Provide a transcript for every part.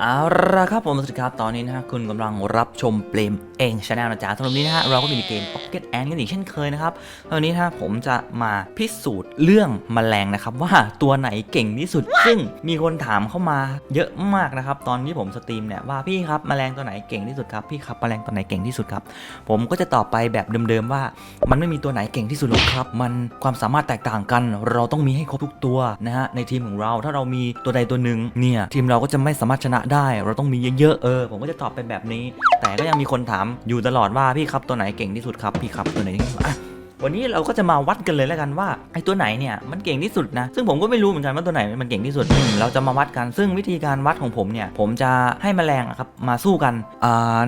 เอาละครับผมสวัสดีครับ ตอนนี้นะฮะคุณกำลังรับชมเปลมเองชาแนลนะจ๊ะสำหรับนนี้นะฮะเราก็มีเกม Pocket Ant กันอีกเช่นเคยนะครับวันนี้นะฮะผมจะมาพิสูจน์เรื่องแมลงนะครับ ว่าตัวไหนเก่งที่สุด ซึ่งมีคนถามเข้ามาเยอะมากนะครับ ตอนที่ผมสตรีมเนี่ยว่าพี่ครับแมลงตัวไหนเก่งที่สุดครับพี่ครับแมลงตัวไหนเก่งที่สุดครับ ผมก็จะตอบไปแบบเดิมๆว่า มันไม่มีตัวไหนเก่งที่สุดหรอกครับ มันความสามารถแตกต่างกัน เราต้องมีให้ครบทุกตัวนะฮะในทีมของเราถ้าเรามีตัวใดตัวหนึ่งเนี่ยทีมเราก็จะไม่สามารถชนะได้เราต้องมีเยอะๆเออผมก็จะตอบไปแบบนี้ แต่ก็ยังมีคนถามอยู่ตลอดว่าพี่ครับตัวไหนเก่งที่สุดครับพี่ครับตัวไหนเก่งที่สุดอะ วันนี้เราก็จะมาวัดกันเลยแล้วกันว่าไอ้ตัวไหนเนี่ยมันเก่งที่สุดนะซึ่งผมก็ไม่รู้เหมือนกันว่าตัวไหนมันเก่งที่สุดเราจะมาวัดกันซึ่งวิธีการวัดของผมเนี่ยผมจะให้แมลงครับมาสู้กัน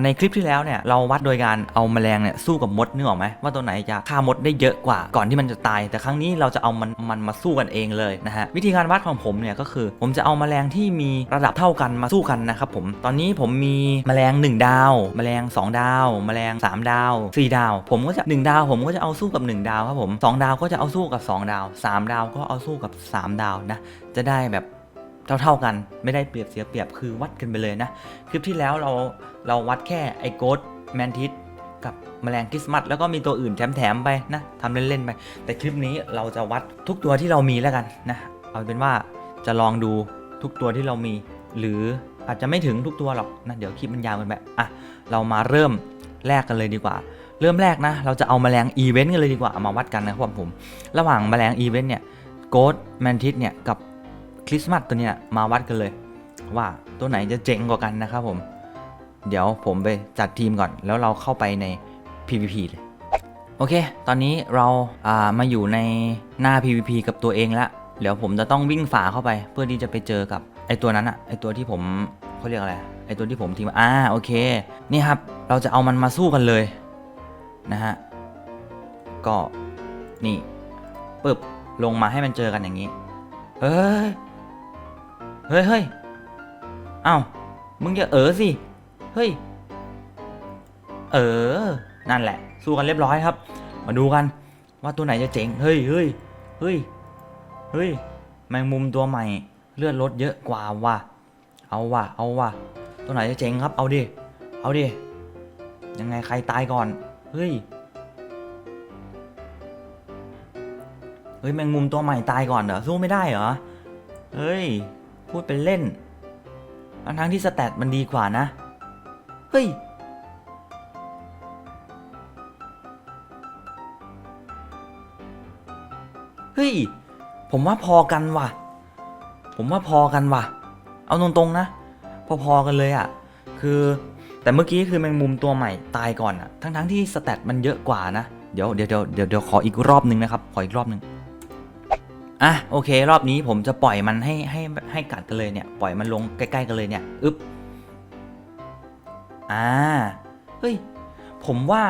ในคลิปที่แล้วเนี่ยเราวัดโดยการเอาแมลงเนี่ยสู้กับมดนึกออกไหมว่าตัวไหนจะฆ่ามดได้เยอะกว่า ก่อนที่มันจะตาย แต่ครั้งนี้เราจะเอามันมันมาสู้กันเองเลยนะฮะวิธีการวัดของผมเนี่ยก็คือ ผมจะเอาแมลงที่มีระดับเท่ากันมาสู้กันนะครับผมตอนนี้ผมมีแมลง 1 ดาว แมลง 2 ดาว แมลง 3 ดาว 4 ดาว ผมก็จะ 1 ดาวผมก็จะเอาสู้กับ1 ดาวครับผม 2 ดาวก็จะเอาสู้กับ 2 ดาว 3 ดาวก็เอาสู้กับ 3 ดาวนะ จะได้แบบเท่าๆกันไม่ได้เปรียบเสียเปรียบคือวัดกันไปเลยนะ คลิปที่แล้วเราเราวัดแค่ไอโกดแมนทิสกับแมลงคริสต์มาสแล้วก็มีตัวอื่นแถมๆไปนะทำเล่นๆไป แต่คลิปนี้เราจะวัดทุกตัวที่เรามีแล้วกันนะเอาเป็นว่าจะลองดูทุกตัวที่เรามี หรืออาจจะไม่ถึงทุกตัวหรอกนะเดี๋ยวคลิปมันยาวกินไปอะเรามาเริ่มแรกกันเลยดีกว่า เริ่มแรกนะ เราจะเอาแมลงอีเวนต์กันเลยดีกว่า เอามาวัดกันนะครับผม ระหว่างแมลงอีเวนต์เนี่ยโกดแมนทิสเนี่ยกับคริสต์มาสตัวเนี้ยมาวัดกันเลย ว่าตัวไหนจะเจ๋งกว่ากันนะครับผม เดี๋ยวผมไปจัดทีมก่อน แล้วเราเข้าไปใน PVP เลยโอเค ตอนนี้เราอ่ามาอยู่ในหน้า PVP กับตัวเองแล้วเดี๋ยวผมจะต้องวิ่งฝ่าเข้าไป เพื่อที่จะไปเจอกับไอตัวนั้นอะไอตัวที่ผมเขาเรียกอะไร ไอตัวที่ผมทีมอ่าโอเค นี่ครับ เราจะเอามันมาสู้กันเลย นะฮะ ก็นี่ปึ๊บลงมาให้มันเจอกันอย่างนี้ เฮ้ย เฮ้ยเฮ้ยเอ้า มึงอย่าเออสิ เฮ้ย เออ นั่นแหละ สู้กันเรียบร้อยครับ มาดูกัน ว่าตัวไหนจะเจ๋ง เฮ้ยเฮ้ยเฮ้ย เฮ้ย แมงมุมตัวใหม่ เลือดลดเยอะกว่าว่ะ เอาว่ะ เอาว่ะ ตัวไหนจะเจ๋งครับ เอาดิ เอาดิ ยังไงใครตายก่อน เฮ้ย เฮ้ย แมงมุมตัวใหม่ตายก่อนเหรอ สู้ไม่ได้เหรอ เฮ้ย พูดเป็นเล่น ทั้งทั้งที่สแตทมันดีกว่านะ เฮ้ย เฮ้ย ผมว่าพอกันว่ะ ผมว่าพอกันว่ะ เอาตรงๆนะ พอๆกันเลยอะ่ะ คือ แต่เมื่อกี้คือแมงมุมตัวใหม่ตายก่อนอะทั้งๆที่สแตทมันเยอะกว่านะ เดี๋ยวเดี๋ยวเดี๋ยวเดี๋ยวเดี๋ยวขออีกรอบนึงนะครับ ขออีกรอบนึงอะโอเค รอบนี้ผมจะปล่อยมันให้ให้ให้กัดกันเลยเนี่ย ปล่อยมันลงใกล้ๆกันเลยเนี่ยอึ๊บอ่าเฮ้ยผมว่า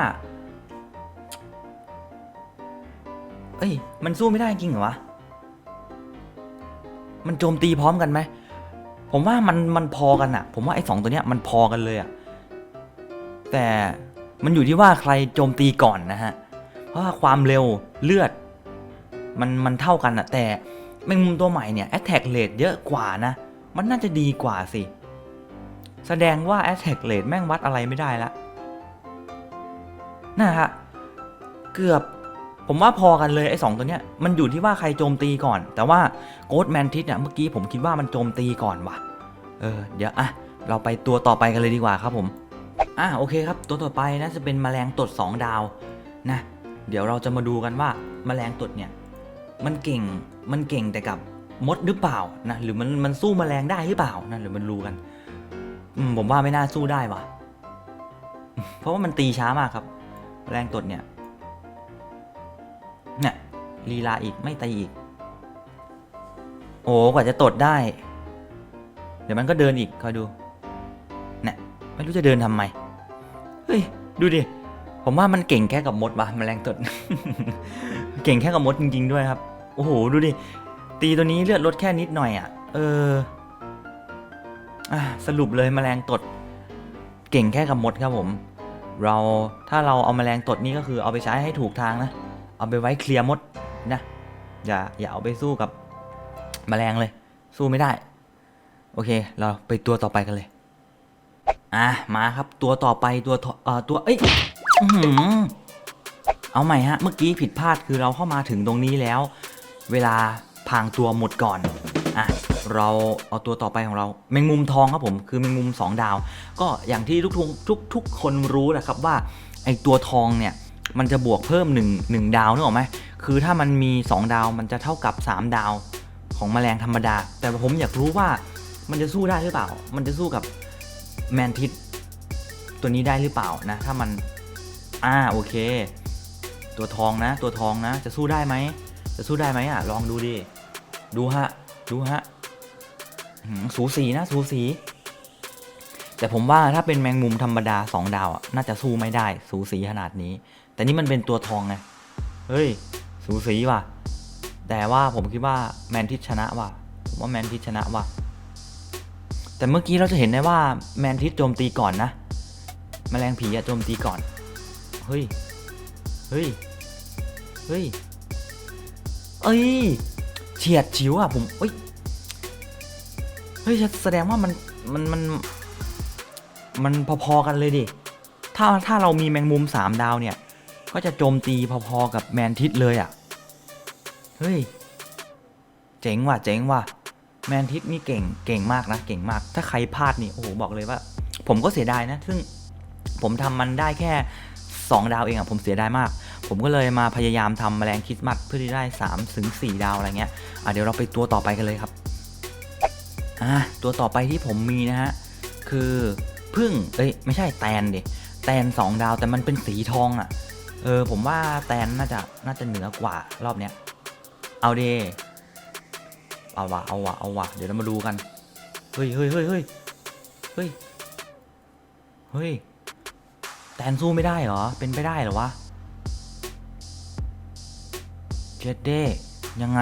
เอ้ยมันสู้ไม่ได้จริงเหรอวะ มันโจมตีพร้อมกันไหม ผมว่ามันมันพอกันอะผมว่าไอ้สองตัวเนี้ยมันพอกันเลยอะ แต่มันอยู่ที่ว่าใครโจมตีก่อนนะฮะ เพราะว่าความเร็วเลือด มันมันเท่ากันอะแต่แมงมุมตัวใหม่เนี่ย attack rate เยอะกว่านะ มันน่าจะดีกว่าสิ แสดงว่า attack rate แม่งวัดอะไรไม่ได้ละนะฮะ เกือบผมว่าพอกันเลยไอ้สองตัวเนี้ยมันอยู่ที่ว่าใครโจมตีก่อน แต่ว่าโกดแมนทิสเนี่ยเมื่อกี้ผมคิดว่ามันโจมตีก่อนว่ะ เออ เดี๋ยวอะเราไปตัวต่อไปกันเลยดีกว่าครับผม อะโอเคครับ ตัวต่อไปนะจะเป็นแมลงตด 2 ดาวนะเดี๋ยวเราจะมาดูกันว่าแมลงตดเนี่ยมันเก่งมันเก่งแต่กับมดหรือเปล่านะหรือมันมันสู้แมลงได้หรือเปล่านะหรือมันรู้กันมผมว่าไม่น่าสู้ได้ว่ะ เพราะว่ามันตีช้ามากครับแมลงตดเนี่ยเนี่ยลีลาอีกไม่ตีอีก โอ้กว่าจะตดได้ เดี๋ยวมันก็เดินอีกคอยดูเนี่ยไม่รู้จะเดินทำไม เฮ้ย ดูดิ ผมว่ามันเก่งแค่กับมดวะแมลงตด เก่งแค่กับมดจริงๆด้วยครับ โอ้โห ดูดิ ตีตัวนี้เลือดลดแค่นิดหน่อยอะ เอออะสรุปเลยแมลงตด เก่งแค่กับมดครับผม เราถ้าเราเอาแมลงตดนี่ก็คือเอาไปใช้ให้ถูกทางนะ เอาไปไว้เคลียร์มดนะ อย่าอย่าเอาไปสู้กับแมลงเลย สู้ไม่ได้ โอเค เราไปตัวต่อไปกันเลย อะมาครับตัวต่อไปตัวเอ่อตัวเอ้ยเอาใหม่ฮะ เมื่อกี้ผิดพลาดคือเราเข้ามาถึงตรงนี้แล้ว เวลาพางตัวหมดก่อนอะเราเอาตัวต่อไปของเราแมงมุมทองครับผมคือแมงมุม 2 ดาว ก็อย่างที่ทุกทุกทุกทุกคนรู้แหละครับว่าไอตัวทองเนี่ยมันจะบวกเพิ่ม1 1ดาวนึกออกไหมคือถ้ามันมี 2 ดาวมันจะเท่ากับ 3 ดาวของแมลงธรรมดา แต่ผมอยากรู้ว่ามันจะสู้ได้หรือเปล่า มันจะสู้กับ แมนทิสตัวนี้ได้หรือเปล่านะ ถ้ามัน อ่าโอเค ตัวทองนะ ตัวทองนะ จะสู้ได้ไหม จะสู้ได้ไหมอะ ลองดูดิ ดูฮะ ดูฮะสูสีนะ สูสี แต่ผมว่าถ้าเป็นแมงมุมธรรมดา2ดาวอะ น่าจะสู้ไม่ได้ สูสีขนาดนี้ แต่นี่มันเป็นตัวทองไง เฮ้ย สูสีว่ะ แต่ว่าผมคิดว่าแมนทิสชนะว่ะผมว่าแมนทิสชนะว่ะ แต่เมื่อกี้เราจะเห็นได้ว่าแมนทิสโจมตีก่อนนะแมลงผีอะโจมตีก่อน เฮ้ย เฮ้ย เฮ้ย เอ้ย เฉียดฉิวอะผม เอ้ย เฮ้ยแสดงว่ามันมันมันมันพอๆกันเลยดิ ถ้าถ้าเรามีแมงมุม3ดาวเนี่ย ก็จะโจมตีพอๆกับแมนทิสเลยอะเฮ้ย เจ๋งว่ะ เจ๋งว่ะ แมนทิสนี่เก่งเก่งมากนะเก่งมาก ถ้าใครพลาดนี่โอ้โหบอกเลยว่า ผมก็เสียดายนะ ซึ่งผมทำมันได้แค่ 2 ดาวเองอะผมเสียดายมาก ผมก็เลยมาพยายามทำแมลงคริสต์มาสเพื่อที่ได้3ถึง4ดาวอะไรเงี้ยอะเดี๋ยวเราไปตัวต่อไปกันเลยครับอะตัวต่อไปที่ผมมีนะฮะคือพึ่งเอ้ยไม่ใช่แตนดิแตน 2 ดาวแต่มันเป็นสีทองอะเออผมว่าแตนน่าจะน่าจะเหนือกว่ารอบเนี้ยเอาเด เอาวะเอาวะเอาวะเดี๋ยวเรามาดูกัน เฮ้ยเฮ้ยเฮ้ยเฮ้ยเฮ้ยเฮ้ยแตนสู้ไม่ได้เหรอ เป็นไปได้เหรอวะเจดเด้ยังไง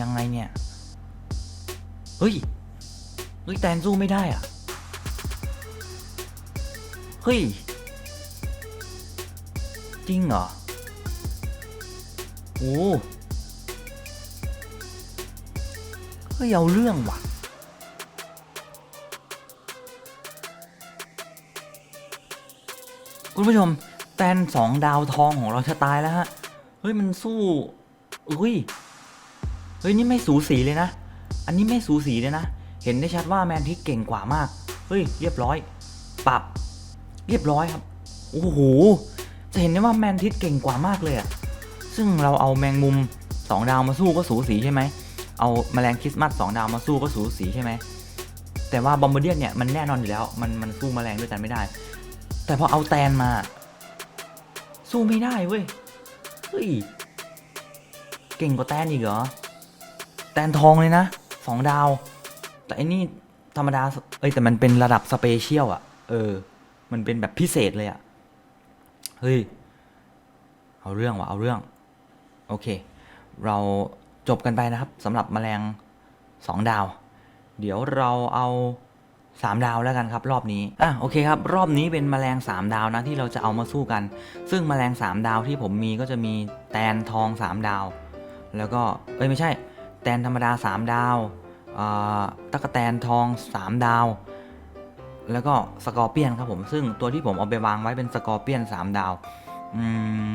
ยังไงเนี่ย เฮ้ย เฮ้ยแตนสู้ไม่ได้อะเฮ้ย จริงเหรอ โอ้ เฮ้ยเอาเรื่องว่ะ คุณผู้ชม แตนสองดาวทองของเราจะตายแล้วฮะ เฮ้ย มันสู้เฮ้ย เฮ้ย นี่ไม่สูสีเลยนะ อันนี้ไม่สูสีเลยนะ เห็นได้ชัดว่าแมนทิสเก่งกว่ามาก เฮ้ย เรียบร้อย ปรับ เรียบร้อยครับ โอ้โห จะเห็นได้ว่าแมนทิสเก่งกว่ามากเลยอะซึ่งเราเอาแมงมุม2ดาวมาสู้ก็สูสีใช่ไหม เอาแมลงคริสต์มาส2ดาวมาสู้ก็สูสีใช่ไหมแต่ว่าบอมเบเดียนเนี่ยมันแน่นอนอยู่แล้ว มันมันสู้แมลงด้วยกันไม่ได้ แต่พอเอาแตนมา สู้ไม่ได้เว้ยเฮ้ยเก่งกว่าแตนอีกเหรอแตนทองเลยนะสองดาว แต่อันนี้ธรรมดาเอ้ยแต่มันเป็นระดับสเปเชียลอะเออ มันเป็นแบบพิเศษเลยอะเฮ้ยเอาเรื่องว่ะเอาเรื่อง โอเค เรา จบกันไปนะครับสำหรับแมลงสองดาว เดี๋ยวเราเอาสามดาวแล้วกันครับ รอบนี้อะโอเคครับ รอบนี้เป็นแมลงสามดาวนะที่เราจะเอามาสู้กัน ซึ่งแมลงสามดาวที่ผมมีก็จะมีแตนทองสามดาว แล้วก็เอ้ยไม่ใช่ แตนธรรมดาสามดาวอ่าตะกแตนทองสามดาว แล้วก็สกอร์เปียนครับผมซึ่งตัวที่ผมเอาไปวางไว้เป็นสกอร์เปียนสามดาว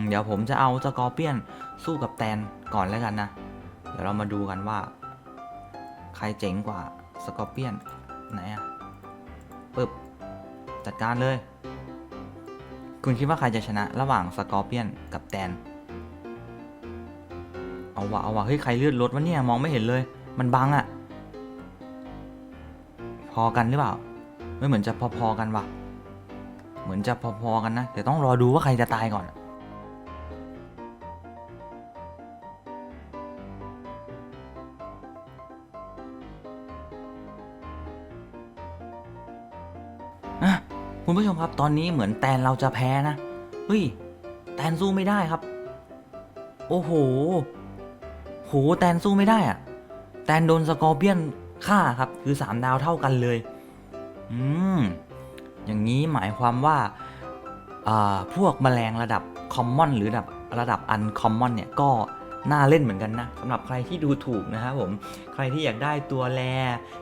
เดี๋ยวผมจะเอาสกอร์เปียนสู้กับแตนก่อนแล้วกันนะ เดี๋ยวเรามาดูกันว่า ใครเจ๋งกว่าสกอร์เปียนไหนอะปึ๊บ จัดการเลย คุณคิดว่าใครจะชนะระหว่างสกอร์เปียนกับแตน เอาวะเอาวะเฮ้ย ใครเลือดรถวะเนี่ย มองไม่เห็นเลย มันบังอะพอกันหรือเปล่า ไม่เหมือนจะพอๆกันวะเหมือนจะพอๆกันนะแต่ต้องรอดูว่าใครจะตายก่อน ผู้ชมครับ ตอนนี้เหมือนแตนเราจะแพ้นะ เฮ้ย แตนสู้ไม่ได้ครับ โอ้โห โห แตนสู้ไม่ได้อะแตนโดนสกอร์เปียนฆ่าครับ คือ3ดาวเท่ากันเลย อืม อย่างนี้หมายความว่าอ่า พวกแมลงระดับคอมมอนหรือระดับระดับอันคอมมอนเนี่ยก็ น่าเล่นเหมือนกันนะสำหรับใครที่ดูถูกนะครับผมใครที่อยากได้ตัวแร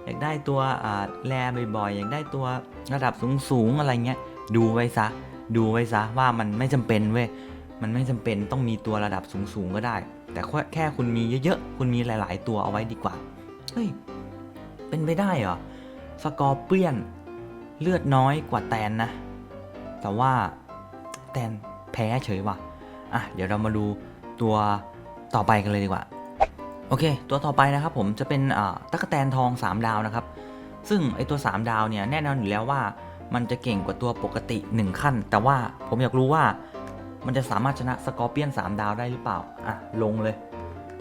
อยากได้ตัวแรบ่อยๆ อยากได้ตัวระดับสูงๆอะไรเงี้ยดูไว้ซะ ดูไว้ซะว่ามันไม่จำเป็นเว้ยมันไม่จำเป็นต้องมีตัวระดับสูงๆก็ได้ แต่แค่คุณมีเยอะๆ คุณมีหลาย ๆ ตัวเอาไว้ดีกว่าเฮ้ยเป็นไปได้เหรอสกอร์เปียนเลือดน้อยกว่าแตนนะ แต่ว่าแตนแพ้เฉยว่ะอะเดี๋ยวเรามาดูตัว ต่อไปกันเลยดีกว่า โอเค ตัวต่อไปนะครับผมจะเป็นตั๊กแตนทอง 3 ดาวนะครับ ซึ่งไอตัว 3 ดาวเนี่ยแน่นอนอยู่แล้วว่ามันจะเก่งกว่าตัวปกติ 1 ขั้น แต่ว่าผมอยากรู้ว่ามันจะสามารถชนะสกอร์เปียน 3 ดาวได้หรือเปล่า อะ ลงเลย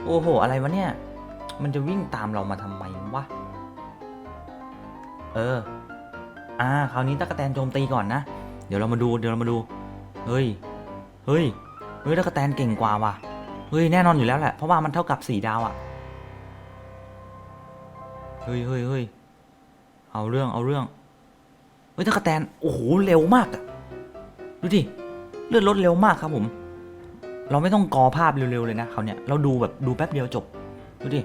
โอ้โห อะไรวะเนี่ย มันจะวิ่งตามเรามาทำไมวะ เออ อ่า คราวนี้ตั๊กแตนโจมตีก่อนนะ เดี๋ยวเรามาดู เดี๋ยวเรามาดู เฮ้ย เฮ้ย เฮ้ยตั๊กแตนเก่งกว่าว่ะ เฮ้ยแน่นอนอยู่แล้วแหละ เพราะว่ามันเท่ากับ4ดาวอะ่ะ เฮ้ยเฮ้ยเฮ้ยเอาเรื่องเอาเรื่อง เฮ้ยตั๊กแตน โอ้โหเร็วมากอะดูดิเลือดลดเร็วมากครับผม เราไม่ต้องกอภาพเร็วๆเลยนะเขาเนี่ยเราดูแบบดูแป๊บเดียวจบ ดูดิ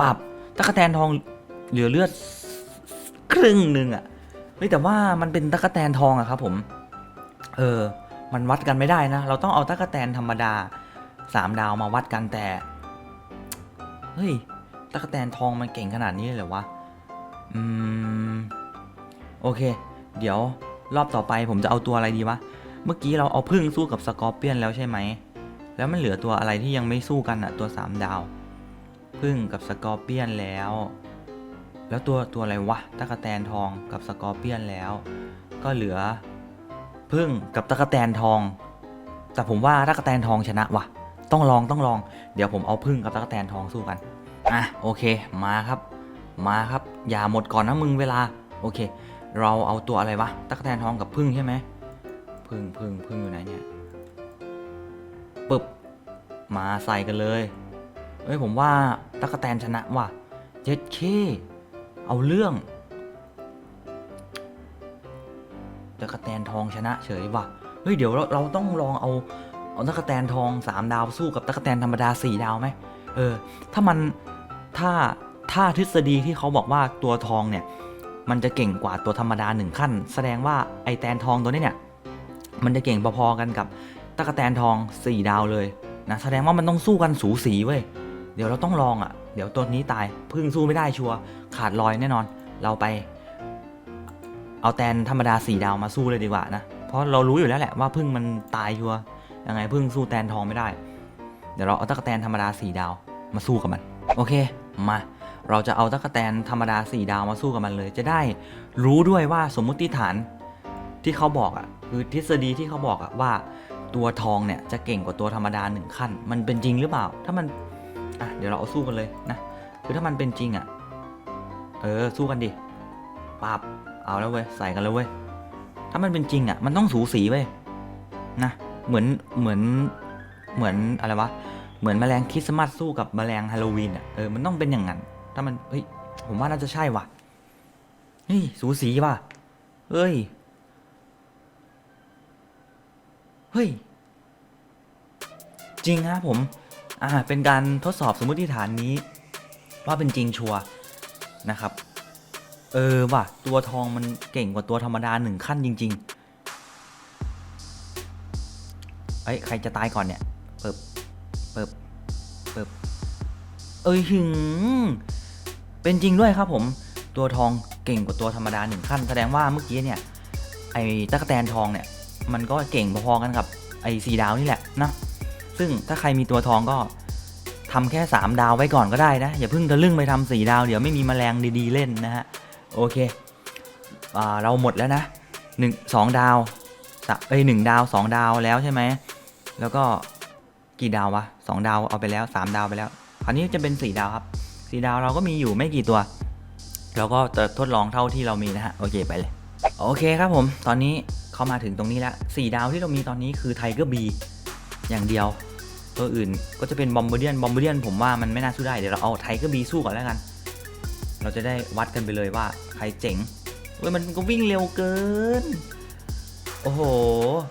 ปรับตะกแตนทองเหลือเลือดครึ่งหนึ่งอะเฮ้ยแต่ว่ามันเป็นตะกแตนทองอะครับผม เออ มันวัดกันไม่ได้นะ เราต้องเอาตะกแตนธรรมดา สามดาวมาวัดกันแต่ เฮ้ยตะกแตนทองมันเก่งขนาดนี้เลยเหรอวะ อืม โอเค เดี๋ยวรอบต่อไปผมจะเอาตัวอะไรดีวะ เมื่อกี้เราเอาพึ่งสู้กับสกอร์เปียนแล้วใช่ไหม แล้วมันเหลือตัวอะไรที่ยังไม่สู้กันอะตัว 3 ดาว พึ่งกับสกอร์เปียนแล้ว แล้วตัวตัวอะไรวะตะกแตนทองกับสกอร์เปียนแล้ว ก็เหลือพึ่งกับตะกแตนทอง แต่ผมว่าตะกแตนทองชนะวะ ต้องลองต้องลอง เดี๋ยวผมเอาพึ่งกับตะกแตนทองสู้กัน อะโอเคมาครับ มาครับ อย่าหมดก่อนนะมึงเวลา โอเค เราเอาตัวอะไรวะตะกแตนทองกับพึ่งใช่ไหมพึ่งพึ่งพึ่งอยู่ไหนเนี่ยปึ๊บมาใส่กันเลยเอ้ยผมว่าตั๊กแตนชนะว่ะเจ็ดเคเอาเรื่องตั๊กแตนทองชนะเฉยว่ะเฮ้ยเดี๋ยวเราเราต้องลองเอา เอาตั๊กแตนทองสามดาวสู้กับตั๊กแตนธรรมดาสี่ดาวไหมเออ ถ้ามันถ้าถ้าทฤษฎีที่เขาบอกว่าตัวทองเนี่ย มันจะเก่งกว่าตัวธรรมดาหนึ่งขั้น แสดงว่าไอแตนทองตัวนี้เนี่ย มันจะเก่งพอๆกันกับตะกแตนทอง 4 ดาวเลยนะแสดงว่ามันต้องสู้กันสูสีเว้ยเดี๋ยวเราต้องลองอะ่ะ เดี๋ยวตัวนี้ตายพึ่งสู้ไม่ได้ชัวร์ขาดลอยแน่นอน เราไป เอาแตนธรรมดา4ดาวมาสู้เลยดีกว่านะ เพราะเรารู้อยู่แล้วแหละว่าพึ่งมันตายชัวร์ ยังไงพึ่งสู้แตนทองไม่ได้ เดี๋ยวเราเอาตะกแตนธรรมดา4ดาวมาสู้กับมัน โอเคมาเราจะเอาตะกแตนธรรมดา4ดาวมาสู้กับมันเลย จะได้รู้ด้วยว่าสมมุติฐานที่เขาบอกอะคือทฤษฎีที่เขาบอกอะว่า ตัวทองเนี่ยจะเก่งกว่าตัวธรรมดาหนึ่งขั้น มันเป็นจริงหรือเปล่า ถ้ามันอะเดี๋ยวเราเอาสู้กันเลยนะคือถ้ามันเป็นจริงอะเออสู้กันดิปับเอาแล้วเว้ยใส่กันแล้วเว้ยถ้ามันเป็นจริงอะมันต้องสูสีเว้ยนะ เหมือนเหมือนเหมือนอะไรวะเหมือนแมลงคริสต์มาสสู้กับแมลงฮาโลวีนอะเออมันต้องเป็นอย่างนั้น ถ้ามันเฮ้ยผมว่าน่าจะใช่ว่ะเฮ้ยสูสีว่ะเฮ้ยเฮ้ยจริงครับผมอ่าเป็นการทดสอบสมมติฐานนี้ ว่าเป็นจริงชัวนะครับ เออว่ะตัวทองมันเก่งกว่าตัวธรรมดาหนึ่งขั้นจริง ๆ เอ้ยใครจะตายก่อนเนี่ยเปิบเปิบเปิบเอ้ยหึงเป็นจริงด้วยครับผม ตัวทองเก่งกว่าตัวธรรมดาหนึ่งขั้น แสดงว่าเมื่อกี้เนี่ย ไอ้ตะกแตนทองเนี่ย มันก็เก่งพอๆกันกับไอ้สีดาวนี่แหละนะ ซึ่งถ้าใครมีตัวทองก็ทำแค่ 3 ดาวไว้ก่อนก็ได้นะ อย่าเพิ่งทะลึ่งไปทำสีดาวเดี๋ยวไม่มีแมลงดีๆเล่นนะฮะ โอเคอเราหมดแล้วนะหนึ่งสองดาวเอ้ยหนึ่งดาวสองดาวแล้วใช่ไหม แล้วก็กี่ดาววะสองดาวเอาไปแล้วสามดาวไปแล้วคราวนี้จะเป็นสี่ดาวครับสี่ดาวเราก็มีอยู่ไม่กี่ตัว เราก็จะทดลองเท่าที่เรามีนะฮะโอเคไปเลย โอเคครับผม ตอนนี้เข้ามาถึงตรงนี้แล้วสี่ดาวที่เรามีตอนนี้คือไทเกอร์บีอย่างเดียว ตัวอื่นก็จะเป็นบอมเบเดียนบอมเบเดียนผมว่ามันไม่น่าสู้ได้เดี๋ยวเราเอาไทเกอร์บีสู้ก่อนแล้วกัน เราจะได้วัดกันไปเลยว่าใครเจ๋งเว้ยมันก็วิ่งเร็วเกิน โอ้โห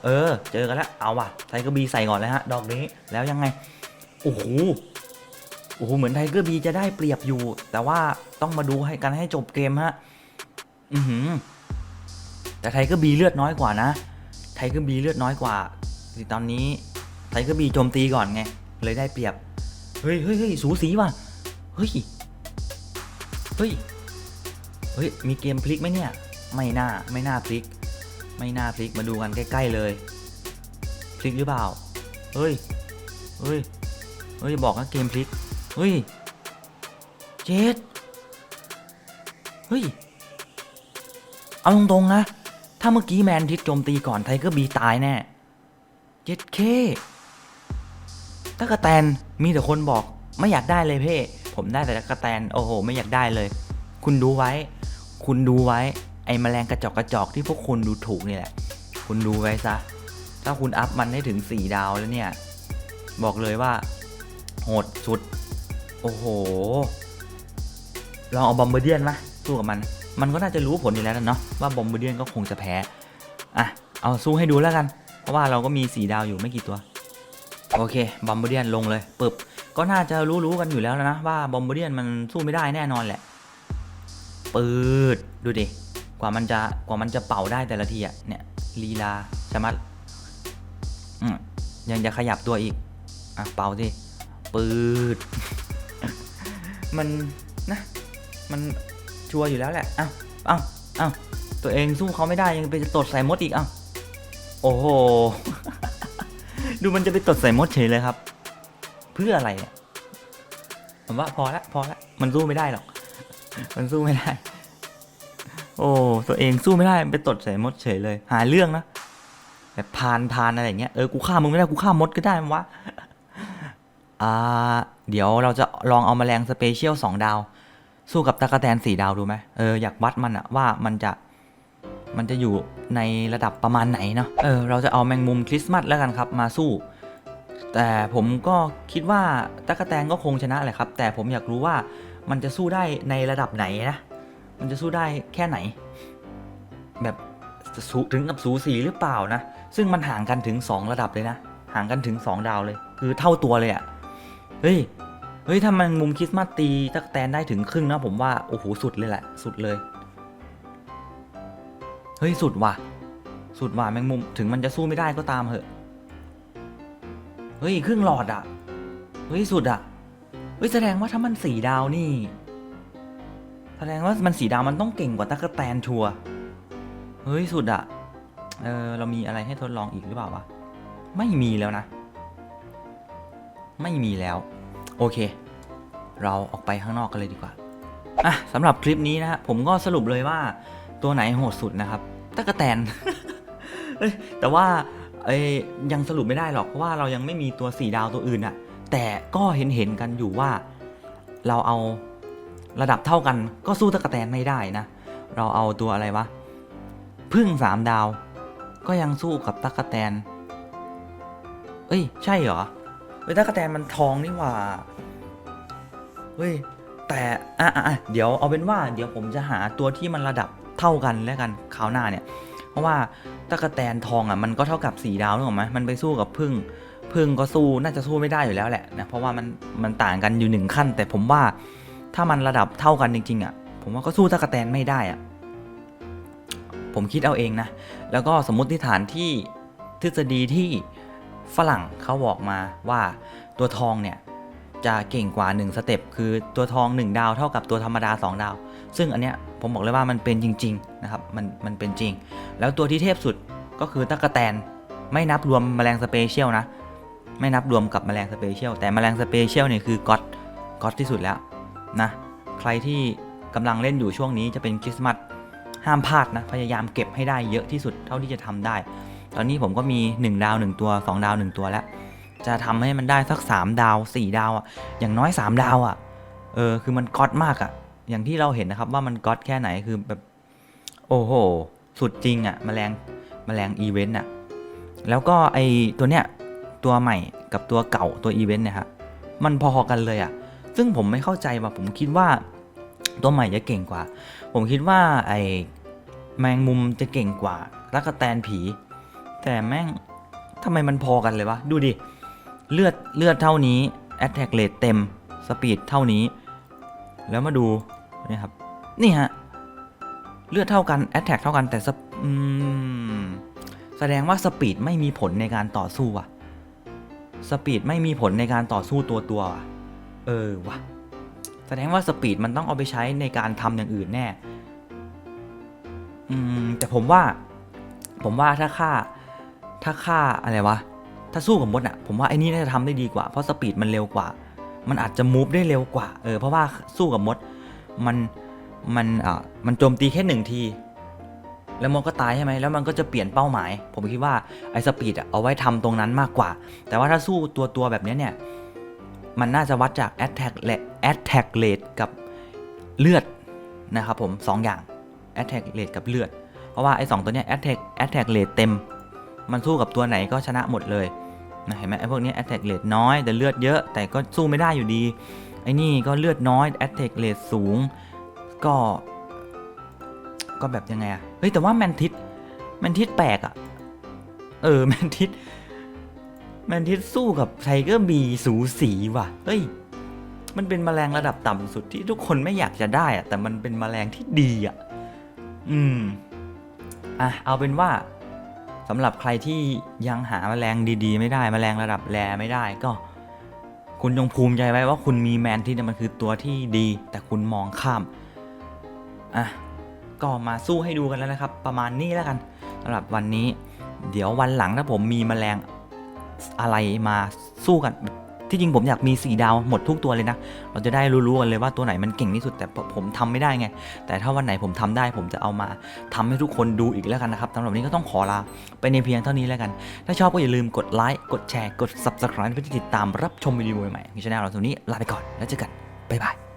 เออ เจอกันแล้ว เอาว่ะ ไทเกอร์บีใส่ก่อนเลยฮะ ดอกนี้ แล้วยังไง โอ้โห โอ้โห เหมือนไทเกอร์บีจะได้เปรียบอยู่ แต่ว่าต้องมาดูให้กันให้จบเกมฮะ อือหือ แต่ไทเกอร์บีเลือดน้อยกว่านะ ไทเกอร์บีเลือดน้อยกว่าตอนนี้ไทเกอร์บีโจมตีก่อนไง เลยได้เปรียบ เฮ้ยเฮ้ยเฮ้ยสูสีว่ะ เฮ้ย เฮ้ย เฮ้ย มีเกมพลิกไหมเนี่ย ไม่น่า ไม่น่าพลิก ไม่น่าพลิกมาดูกันใกล้ ๆ เลยพลิกหรือเปล่า เฮ้ย เฮ้ย เฮ้ย บอกว่าเกมพลิก เฮ้ย เจดเฮ้ย เอาตรงๆนะ ถ้าเมื่อกี้แมนทิสโจมตีก่อนไทเกอร์บีตายแน่ เจ็ดเคตะกะแตนมีแต่คนบอกไม่อยากได้เลยเพ่ผมได้แต่ตะกะแตนโอ้โห ไม่อยากได้เลย คุณดูไว้ คุณดูไว้ ไอ้แมลงกระจอกกระจอกที่พวกคุณดูถูกนี่แหละ คุณดูไว้ซะ ถ้าคุณอัพมันให้ถึง 4 ดาวแล้วเนี่ย บอกเลยว่า โหดสุด โอ้โห ลองเอาบอมเบอร์เดียนมาสู้กับมัน มันก็น่าจะรู้ผลอยู่แล้วนะเนาะว่าบอมเบอร์เดียนก็คงจะแพ้ อะ เอาสู้ให้ดูแล้วกัน เพราะว่าเราก็มี 4 ดาวอยู่ไม่กี่ตัว โอเค บอมเบอร์เดียนลงเลยปึบก็น่าจะรู้ๆกันอยู่แล้วนะว่าบอมเบอร์เดียนมันสู้ไม่ได้แน่นอนแหละปืดดูดิ กว่ามันจะกว่ามันจะเป่าได้แต่ละทีอะเนี่ยลีลาใช่ไหมอืมยังจะขยับตัวอีกอะเป่าสิปืดมันนะ มันชัวร์อยู่แล้วแหละ เอ้าเอ้าเอ้าตัวเองสู้เขาไม่ได้ยังไปจะตดใส่มดอีกเอ้าโอ้โห ดูมันจะไปตดใส่มดเฉยเลยครับ เพื่ออะไรเนี่ยผมว่าพอละพอละมันสู้ไม่ได้หรอก มันสู้ไม่ได้ โอ้ ตัวเองสู้ไม่ได้มันไปตดใส่มดเฉยเลย หาเรื่องนะแบบพานพานอะไรอย่างเงี้ยเออกูฆ่ามึงไม่ได้กูฆ่ามดก็ได้มั้วะอ่าเดี๋ยวเราจะลองเอาแมลงสเปเชียลสองดาว สู้กับตะกะแตนสี่ดาวดูไหมเอออยากวัดมันอะว่ามันจะมันจะอยู่ในระดับประมาณไหนเนาะเออเราจะเอาแมงมุมคริสต์มาสแล้วกันครับมาสู้ แต่ผมก็คิดว่าตะกะแตนก็คงชนะแหละครับ แต่ผมอยากรู้ว่ามันจะสู้ได้ในระดับไหนนะ มันจะสู้ได้แค่ไหน แบบสูถึงกับสูสีหรือเปล่านะ ซึ่งมันห่างกันถึง 2 ระดับเลยนะ ห่างกันถึง 2 ดาวเลย คือเท่าตัวเลยอะ่ะ เฮ้ย เฮ้ย ถ้ามันมุมคริสต์มาสตีตะกแตนได้ถึงครึ่งนะผมว่า โอ้โห สุดเลยแหละ สุดเลย เฮ้ย สุดว่ะ สุดว่ะแมงมุม ถึงมันจะสู้ไม่ได้ก็ตามเหอะ เฮ้ย ครึ่งหลอดอะ่ะ เฮ้ย สุดอะ่ะ เฮ้ย แสดงว่าถ้ามันสี่ดาวนี่ แสดงว่ามันสีดามันต้องเก่งกว่าตะกแตนชัวเฮ้ยสุดอะเออเรามีอะไรให้ทดลองอีกหรือเปล่าวะไม่มีแล้วนะ ไม่มีแล้ว โอเค เราออกไปข้างนอกกันเลยดีกว่าอะสำหรับคลิปนี้นะฮะผมก็สรุปเลยว่าตัวไหนโหดสุดนะครับตะกแตนเอ้แต่ว่าเอ้ยังสรุปไม่ได้หรอกเพราะว่าเรายังไม่มีตัวสีดาวตัวอื่นอะแต่ก็เห็นเห็นกันอยู่ว่า เราเอา ระดับเท่ากันก็สู้ตะกแตนไม่ได้นะ เราเอาตัวอะไรวะพึ่งสามดาว ก็ยังสู้กับตะกแตน เอ้ย ใช่เหรอเฮ้ยตะกแตนมันทองนี่หว่าเฮ้ยแต่อะอะเดี๋ยวเอาเป็นว่า เดี๋ยวผมจะหาตัวที่มันระดับเท่ากันแล้วกันคราวหน้าเนี่ย เพราะว่าตะกแตนทองอะมันก็เท่ากับสีดาวนึกออกไหมมันไปสู้กับพึ่งพึ่งก็สู้น่าจะสู้ไม่ได้อยู่แล้วแหละนะเพราะว่ามันมันต่างกันอยู่หนึ่งขั้น แต่ผมว่า ถ้ามันระดับเท่ากันจริงๆอะ ผมว่าก็สู้ตะกแตนไม่ได้อะ ผมคิดเอาเองนะ แล้วก็สมมติฐานที่ทฤษฎีที่ฝรั่งเขาบอกมาว่าตัวทองเนี่ยจะเก่งกว่า 1 สเต็ปคือตัวทอง 1 ดาวเท่ากับตัวธรรมดา 2 ดาว ซึ่งอันเนี้ยผมบอกเลยว่ามันเป็นจริง ๆ นะครับ มันมันเป็นจริง แล้วตัวที่เทพสุดก็คือตะกะแตนไม่นับรวมแมลงสเปเชียลนะ ไม่นับรวมกับแมลงสเปเชียลแต่แมลงสเปเชียลเนี่ยคือก็อดก็อดที่สุดแล้ว นะ ใครที่กำลังเล่นอยู่ช่วงนี้จะเป็นคริสต์มาสห้ามพลาดนะ พยายามเก็บให้ได้เยอะที่สุดเท่าที่จะทำได้ ตอนนี้ผมก็มี 1 ดาว 1 ตัว 2 ดาว 1 ตัวแล้ว จะทำให้มันได้สัก 3 ดาว 4 ดาวอะ อย่างน้อย 3 ดาวอะ เออ คือมันก๊อตมากอะ อย่างที่เราเห็นนะครับว่ามันก๊อตแค่ไหน คือแบบ โอ้โห สุดจริงอะแมลงแมลงอีเวนต์อะ แล้วก็ไอตัวเนี้ย ตัวใหม่กับตัวเก่าตัวอีเวนต์เนี่ยฮะ มันพอกันเลยอะ ซึ่งผมไม่เข้าใจว่าผมคิดว่า ตัวใหม่จะเก่งกว่า ผมคิดว่าไอแมงมุมจะเก่งกว่าตะกแตนผี แต่แม่งทำไมมันพอกันเลยวะ ดูดิ เลือดเลือดเท่านี้ attack rate เต็ม speed เท่านี้ แล้วมาดูนี่ครับ นี่ฮะ เลือดเท่ากัน attack เท่ากันแต่สอืมแสดงว่า speed ไม่มีผลในการต่อสู้ว่ะ speed ไม่มีผลในการต่อสู้ตัวตัวว่ะ เออวะแสดงว่า speed มันต้องเอาไปใช้ในการทำอย่างอื่นแน่ อืม แต่ผมว่า ผมว่าถ้าค่า ถ้าค่าอะไรวะ ถ้าสู้กับมดอะผมว่าไอ้นี่น่าจะทำได้ดีกว่า เพราะสปีดมันเร็วกว่า มันอาจจะมูฟได้เร็วกว่า เออ เพราะว่าสู้กับมด มัน มันอ่ามันโจมตีแค่หนึ่งทีแล้วมดก็ตายใช่ไหมแล้วมันก็จะเปลี่ยนเป้าหมาย ผมคิดว่าไอ้สปีดอะเอาไว้ทำตรงนั้นมากกว่า แต่ว่าถ้าสู้ตัวตัวแบบนี้เนี่ย มันน่าจะวัดจาก attack rate attack rate กับเลือดนะครับผมสองอย่าง attack rate กับเลือด เพราะว่าไอ้สองตัวเนี้ย attack attack rate เต็ม มันสู้กับตัวไหนก็ชนะหมดเลยนะเห็นไหมไอ้พวกนี้ attack rate น้อยแต่เลือดเยอะ แต่ก็สู้ไม่ได้อยู่ดี ไอ้นี่ก็เลือดน้อย attack rate สูง ก็ ก็แบบยังไงอะเฮ้ยแต่ว่าแมนทิสแมนทิสแปลกอะเออแมนทิส แมนทิสสู้กับไทเกอร์บีสูสีว่ะ เฮ้ย มันเป็นแมลงระดับต่ำสุดที่ทุกคนไม่อยากจะได้อะแต่มันเป็นแมลงที่ดีอะอืม อะ เอาเป็นว่าสำหรับใครที่ยังหาแมลงดีๆ ไม่ได้แมลงระดับแรไม่ได้ก็ คุณจงภูมิใจไว้ว่าคุณมีแมนที่มันคือตัวที่ดี แต่คุณมองข้าม อะ ก็มาสู้ให้ดูกันแล้วนะครับ ประมาณนี้แล้วกันสำหรับวันนี้ เดี๋ยววันหลังถ้าผมมีแมลง อะไรมาสู้กัน ที่จริงผมอยากมี 4 ดาวหมดทุกตัวเลยนะ เราจะได้รู้ๆกันเลยว่าตัวไหนมันเก่งที่สุดแต่ผมทำไม่ได้ไง แต่ถ้าวันไหนผมทำได้ผมจะเอามาทำให้ทุกคนดูอีกแล้วกันนะครับสำหรับนี้ก็ต้องขอลาไปในเพียงเท่านี้แล้วกัน ถ้าชอบก็อย่าลืมกดไลค์กดแชร์กด subscribe เพื่อติดตามรับชมวิดีโอใหม่ๆที่ช่องเราตรงนี้ลาไปก่อนแล้วเจอกันบ๊ายบาย